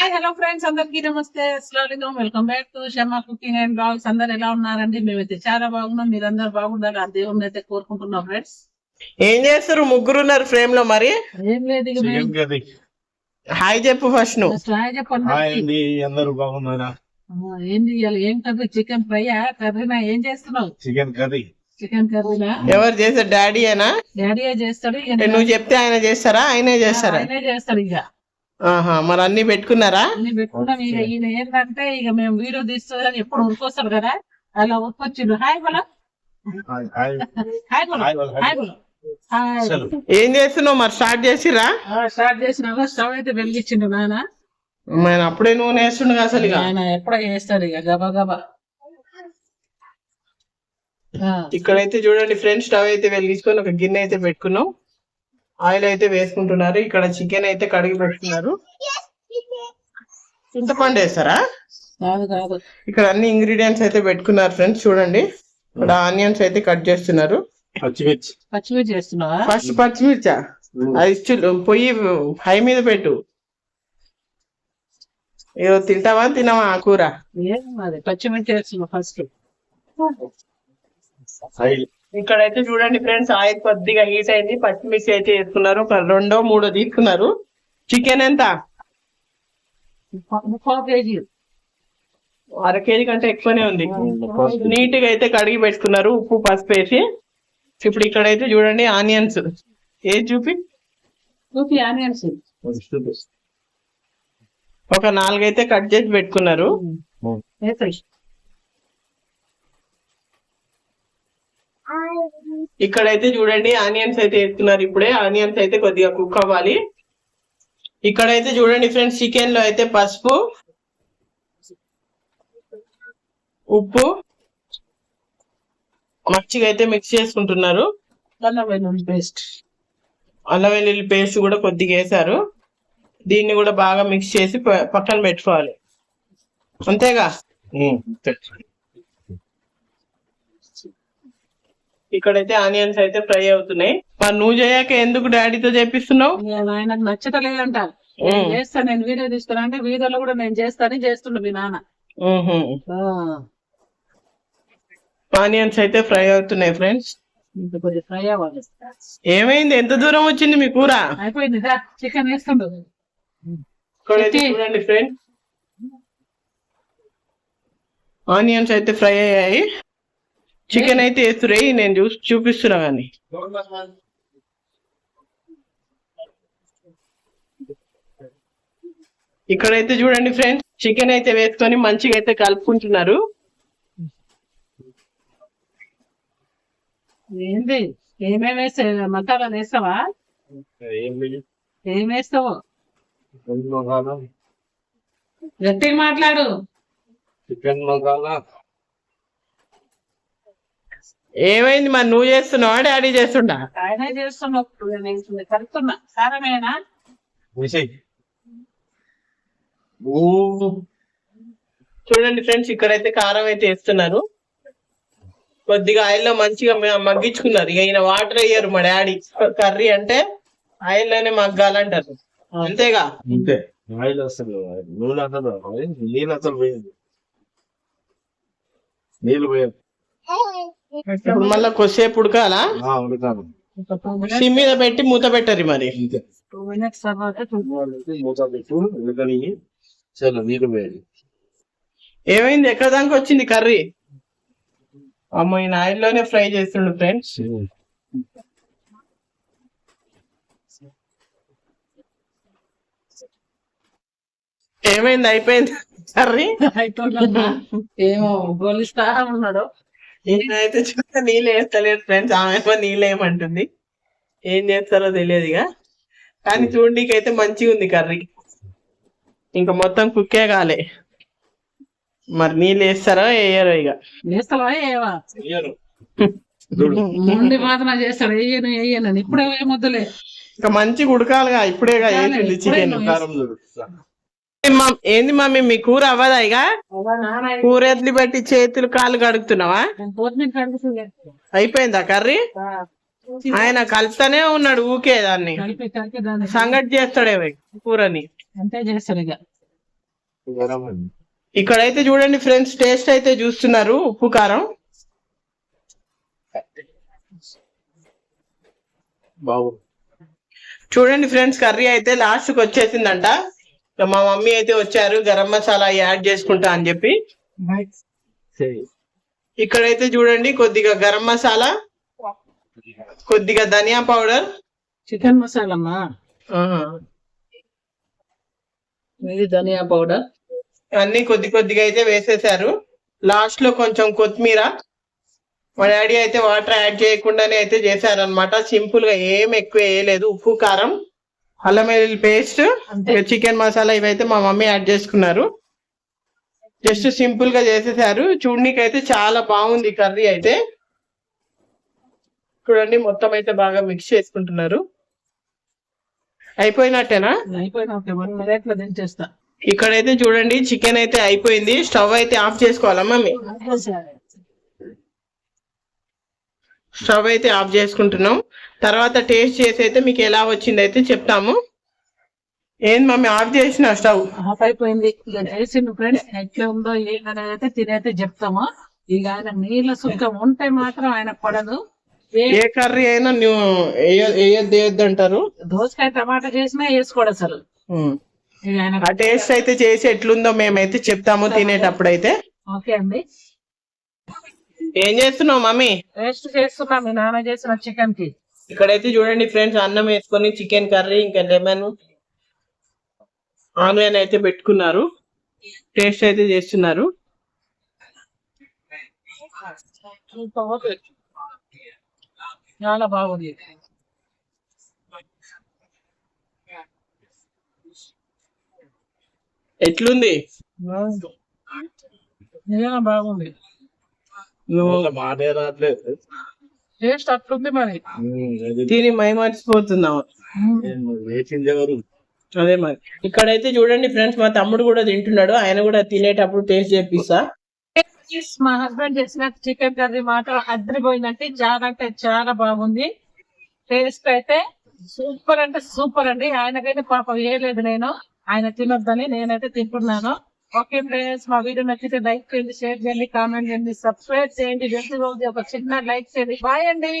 Hi hello friends అందరికీ నమస్తే. అస్సలం welcome back to Sharma cooking and blogs అందరు ఎలా ఉన్నారండి? మేమైతే చాలా బాగున్నాం. మీరందరూ బాగుండాలి ఆ దేవుని అయితే కోరుకుంటున్నాం ఫ్రెండ్స్ ఏం చేస్తారు ముగ్గురు ఉన్నారు ఫ్రేమ్లో మరి? ఏం లేదు హాయ్ చెప్పు ఫస్ట్ నువ్వు. హాయ్ చెప్పండి అందరూ బాగున్నారా? ఏం చేయాలి ఏం కర్రీ? చికెన్ ఫ్రైయా కర్రీనా? ఏం చేస్తున్నావు? చికెన్ కర్రీ చికెన్ కర్రీనా? ఎవరు చేస్తారు డాడీ అయినా డాడీ చేస్తాడు? నువ్వు చెప్తే ఆయన చేస్తారా? ఆయనే చేస్తారా? ఆయనే చేస్తాడు ఇక. మరి అన్ని పెట్టుకున్నారా? అన్ని పెట్టుకున్నాం. ఇక ఈయన ఏంటంటే ఇక మేము వీడియో తీస్తుందని ఎప్పుడు ఉరికొస్తాడు కదా? అలా ఉరికొచ్చిండు హాయ్ బలా. ఏం చేస్తున్నావు మరి? స్టార్ట్ చేసిరా స్టార్ట్ చేసినాక స్టవ్ అయితే వెలిగించిండు నాన్న. నేను అప్పుడే నూనె వేస్తుండగా అసలు ఇక? ఆయన ఎప్పుడో చేస్తాడు ఇక గబా గబా. ఇక్కడైతే చూడండి ఫ్రెండ్స్ స్టవ్ అయితే వెలిగించుకొని ఒక గిన్నె అయితే పెట్టుకున్నాం. ఆయిల్ అయితే వేసుకుంటున్నారు. ఇక్కడ చికెన్ అయితే కడిగి పెట్టుకున్నారు. చింతపండు వేస్తారా? కాదు కాదు. ఇక్కడ అన్ని ఇంగ్రీడియంట్స్ అయితే పెట్టుకున్నారు ఫ్రెండ్స్ చూడండి. ఇక్కడ ఆనియన్స్ అయితే కట్ చేస్తున్నారు. పచ్చిమిర్చి. పచ్చిమిర్చి చేస్తున్నావా ఫస్ట్ పచ్చిమిర్చా? అది ఇచ్చు పొయ్యి హై మీద పెట్టు. ఏదో తింటావా తినవా ఆ కూర? ఏం అది పచ్చిమిర్చి చేస్తున్నావు ఫస్ట్. ఆయిల్. ఇక్కడైతే చూడండి ఫ్రెండ్స్ ఆయిల్ కొద్దిగా హీట్ అయింది. పచ్చిమిర్చి అయితే వేసుకున్నారు. ఒక రెండో మూడో తీసుకున్నారు. చికెన్ ఎంత? అర కేజీ కంటే ఎక్కువనే ఉంది. నీట్గా అయితే కడిగి పెట్టుకున్నారు. ఉప్పు పసుపు వేసి. ఇప్పుడు ఇక్కడైతే చూడండి ఆనియన్స్. ఏది చూపి? చూపి ఆనియన్స్. ఒక నాలుగైతే కట్ చేసి పెట్టుకున్నారు. ఇక్కడైతే చూడండి ఆనియన్స్ అయితే వేస్తున్నారు ఇప్పుడే. ఆనియన్స్ అయితే కొద్దిగా కుక్ అవ్వాలి. ఇక్కడైతే చూడండి ఫ్రెండ్స్ చికెన్లో అయితే పసుపు ఉప్పు మంచిగా అయితే మిక్స్ చేసుకుంటున్నారు. అల్లం వెల్లుల్లి పేస్ట్. అల్లం వెల్లుల్లి పేస్ట్ కూడా కొద్దిగా వేసారు దీన్ని కూడా బాగా మిక్స్ చేసి పక్కన పెట్టుకోవాలి. అంతేగా? ఇక్కడైతే ఆనియన్స్ అయితే ఫ్రై అవుతున్నాయి. మరి నువ్వు చేయక ఎందుకు డాడీతో చేపిస్తున్నావు? ఆయనకు నచ్చటలేదంట చేస్తాను నేను వీడియో తీస్తాను అంటే వీడియోలో కూడా నేను చేస్తానని చేస్తుండు మీ నాన్న. ఆనియన్స్ అయితే ఫ్రై అవుతున్నాయి ఫ్రెండ్స్. ఫ్రై అవ్వాలి. ఏమైంది? ఎంత దూరం వచ్చింది మీ కూర? అయిపోయింది చికెన్ వేస్తుండు. ఇక్కడైతే చిట్టి. చూడండి ఫ్రెండ్స్ ఆనియన్స్ అయితే ఫ్రై అయ్యాయి. చికెన్ అయితే వేస్తున్నాయి నేను చూసి చూపిస్తున్నా కానీ ఇక్కడైతే చూడండి ఫ్రెండ్స్ చికెన్ అయితే వేసుకొని మంచిగా అయితే కలుపుకుంటున్నారు. ఏంది? ఏమేమి వేస్తా మసాలా వేస్తావా? ఏం వేస్తావు? గట్టిగా మాట్లాడు. చికెన్ మసాలా. ఏమైంది మరి? నువ్వు చేస్తున్నావా? డాడీ చేస్తుండా? ఆయనే చేస్తున్నప్పుడు కలుపుతున్నా చూడండి ఫ్రెండ్స్ ఇక్కడైతే కారం అయితే వేస్తున్నారు. కొద్దిగా ఆయిల్లో మంచిగా మగ్గించుకున్నారు. ఇక ఈయన వాటర్ వేయరు మా డాడీ. కర్రీ అంటే ఆయిల్లోనే మగ్గాలంటారు. అంతేగా? అంతే. ఆయిల్ నూనె అసలు నీళ్ళు అసలు పోయేది. నీళ్ళు పోయేది ఇప్పుడు మళ్ళీ కొద్దిసేపు ఉడకాలా? సిమ్ మీద పెట్టి మూత పెట్టరు మరి. టూ మినిట్స్ తర్వాత చూ- వాళ్ళకి మూత పెట్టు ఉడకని చలో నీళ్ళు పోయేది ఏమైంది? ఎక్కడ దాకా వచ్చింది కర్రీ? అమ్మ ఈయన ఆయిల్లోనే ఫ్రై చేస్తుండు ఫ్రెండ్స్. ఏమైంది? అయిపోయింది కర్రీ? అయిపోయిందమ్మా. ఏమో గోలిస్తా ఉన్నాడు. ఈయనైతే చూస్తే నీళ్ళు వేస్తలేదు ఫ్రెండ్స్ ఆమె ఏమో నీళ్ళు వేయమంటుంది ఏం చేస్తారో తెలియదు ఇక. కానీ చూడడానికి అయితే మంచిగా ఉంది కర్రీ. ఇంకా మొత్తం కుక్కే కాలే. మరి నీళ్ళు వేస్తారో వేయరో ఇక. వేస్తావా? ఏవా చెయ్యను. చూడు. ముండి మాత్రం చేస్తాడు. వేయను వేయను ఇప్పుడే ఇంకా మంచిగా ఉడకాలిగా. ఇప్పుడేగా వేసింది చికెన్ ఇప్పుడే కారం చూడు. ఏంది మమ్మీ మీ కూర అవ్వదా ఇక కూర ఎత్తులు పెట్టి చేతులు కాళ్ళు కడుగుతున్నావా? అయిపోయిందా కర్రీ? ఆయన కలుపుతానే ఉన్నాడు ఊకే దాన్ని. సంగటి చేస్తాడేమో కూరని. అంతే చేస్తాడు ఉంది. ఇక్కడైతే చూడండి ఫ్రెండ్స్ టేస్ట్ అయితే చూస్తున్నారు ఉప్పు కారం. చూడండి ఫ్రెండ్స్ కర్రీ అయితే లాస్ట్కి వచ్చేసిందంట. మా మమ్మీ అయితే వచ్చారు గరం మసాలా యాడ్ చేసుకుంటా అని చెప్పి. ఇక్కడైతే చూడండి కొద్దిగా గరం మసాలా కొద్దిగా ధనియా పౌడర్. చికెన్ మసాలా ఇది ధనియా పౌడర్. అన్ని కొద్ది కొద్దిగా అయితే వేసేసారు. లాస్ట్లో కొంచెం కొత్తిమీర. మా డాడీ అయితే వాటర్ యాడ్ చేయకుండానే అయితే చేశారనమాట సింపుల్గా ఏం ఎక్కువ వేయలేదు. ఉప్పు కారం. అల్లం వెల్లుల్లి పేస్ట్ చికెన్ మసాలా ఇవైతే మా మమ్మీ యాడ్ చేసుకున్నారు. జస్ట్ సింపుల్గా చేసేసారు. చూడనీకి అయితే చాలా బాగుంది కర్రీ అయితే. చూడండి మొత్తం అయితే బాగా మిక్స్ చేసుకుంటున్నారు. అయిపోయినట్టేనా? ఇక్కడైతే చూడండి చికెన్ అయితే అయిపోయింది. స్టవ్ అయితే ఆఫ్ చేసుకోవాలా మమ్మీ? స్టవ్ అయితే ఆఫ్ చేసుకుంటున్నాం. తర్వాత టేస్ట్ చేసి అయితే మీకు ఎలా వచ్చింది అయితే చెప్తాము. ఏంది మమ్మీ ఆఫ్ చేసిన స్టవ్? ఆఫ్ అయిపోయింది. చేసిండు ఫ్రెండ్స్ ఎట్లా ఉందో ఏంటనేది అయితే తినైతే చెప్తాము. ఇక ఆయన నీళ్ళ సుఖం ఉంటే మాత్రం ఆయన పడదు. ఏ కర్రీ అయినా నువ్వు వేయ- వేయొద్దు వేయొద్దు అంటారు. దోసకాయ టమాటా చేసినా వేసుకోడు అసలు. ఆ టేస్ట్ అయితే చేసి ఎట్లుందో మేమైతే చెప్తాము తినేటప్పుడు అయితే ఓకే అండి. ఏం చేస్తున్నావు మమ్మీ? టేస్ట్ చేస్తున్నా మీ నాన్న చేసిన చికెన్కి. ఇక్కడైతే చూడండి ఫ్రెండ్స్ అన్నం వేసుకొని చికెన్ కర్రీ ఇంకా లెమన్ ఆనియన్ అయితే పెట్టుకున్నారు. టేస్ట్ అయితే చేస్తున్నారు. చాలా బాగుంది. ఎట్లుంది? నిజంగా బాగుంది. నువ్వు మాటే రావట్లేదు టేస్ట్ అట్లుంది మరి? తిని మై ఎవరు? అదే మరి. ఇక్కడైతే చూడండి ఫ్రెండ్స్ మా తమ్ముడు కూడా తింటున్నాడు. ఆయన కూడా తినేటప్పుడు టేస్ట్ చేపిస్తా. మా హస్బెండ్ చేసిన చికెన్ కర్రీ మాత్రం అద్దరిపోయిందంటే చాలా అంటే చాలా బాగుంది. టేస్ట్ అయితే సూపర్ అంటే సూపర్ అండి. ఆయనకైతే పాపం వేయలేదు నేను. ఆయన తినొద్దని నేనైతే తింటున్నాను. ఓకే ఫ్రెండ్స్ మా వీడియో నచ్చితే లైక్ చేయండి షేర్ చేయండి కామెంట్ చేయండి సబ్స్క్రైబ్ చేయండి వెళ్తూ రోజు ఒక చిన్న లైక్ చేయండి బాయ్ అండి